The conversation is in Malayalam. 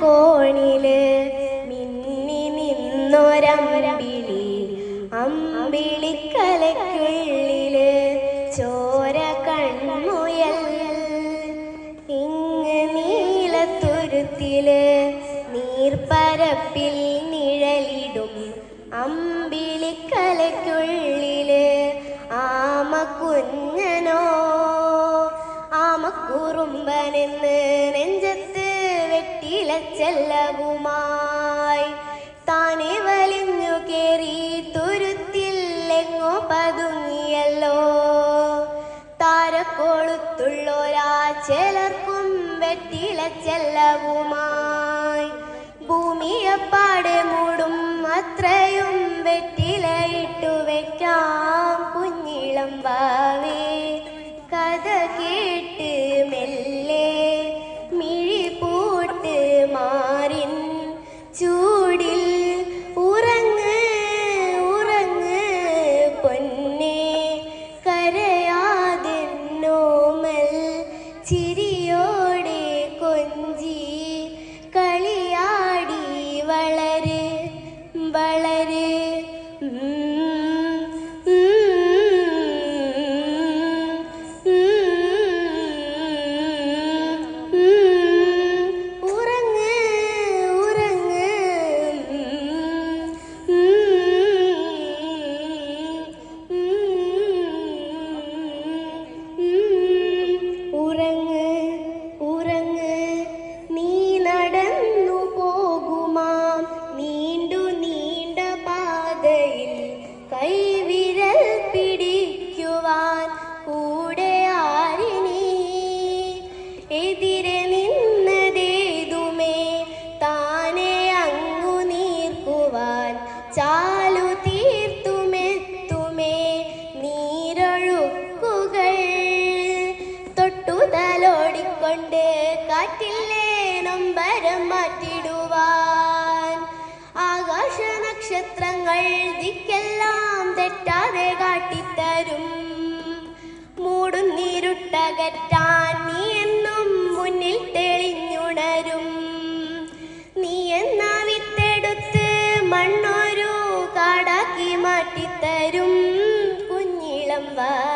കോണിൽ മിന്നി നിന്നൊരമ്പിളി അമ്പിളിക്കലക്കുള്ളിൽ ചോര കൺമുയൽ ഇങ് നീലത്തുരുത്തിൽ നീർപ്പരപ്പിൽ നിഴലിടും. അമ്പിളിക്കലക്കുള്ളിൽ ആമ കുഞ്ഞനോ ആമക്കുറുമ്പനെന്ന് വെട്ടില ചെല്ലവുമായി താനെ വലിഞ്ഞു കേറി തുരുത്തിൽ എങ്ങോ പതുങ്ങിയല്ലോ. താരക്കോളുത്തുള്ളോരാ ചിലർക്കും വെട്ടില mm. തൊട്ടുതലോടിക്കൊണ്ട് കാറ്റില്ലേ നമ്പരം മാറ്റിടുവാൻ. ആകാശ നക്ഷത്രങ്ങൾ ദിക്കെല്ലാം തെറ്റാതെ കാട്ടിത്തരും. മൂടുന്നീരുട്ടകറ്റാൻ നീ എന്നും മുന്നിൽ തെളിഞ്ഞുണരും. നീ എന്ന വിത്തെടുത്ത് മണ്ണൊരു കാടാക്കി മാറ്റിത്തരും. കുഞ്ഞിളം വാവേ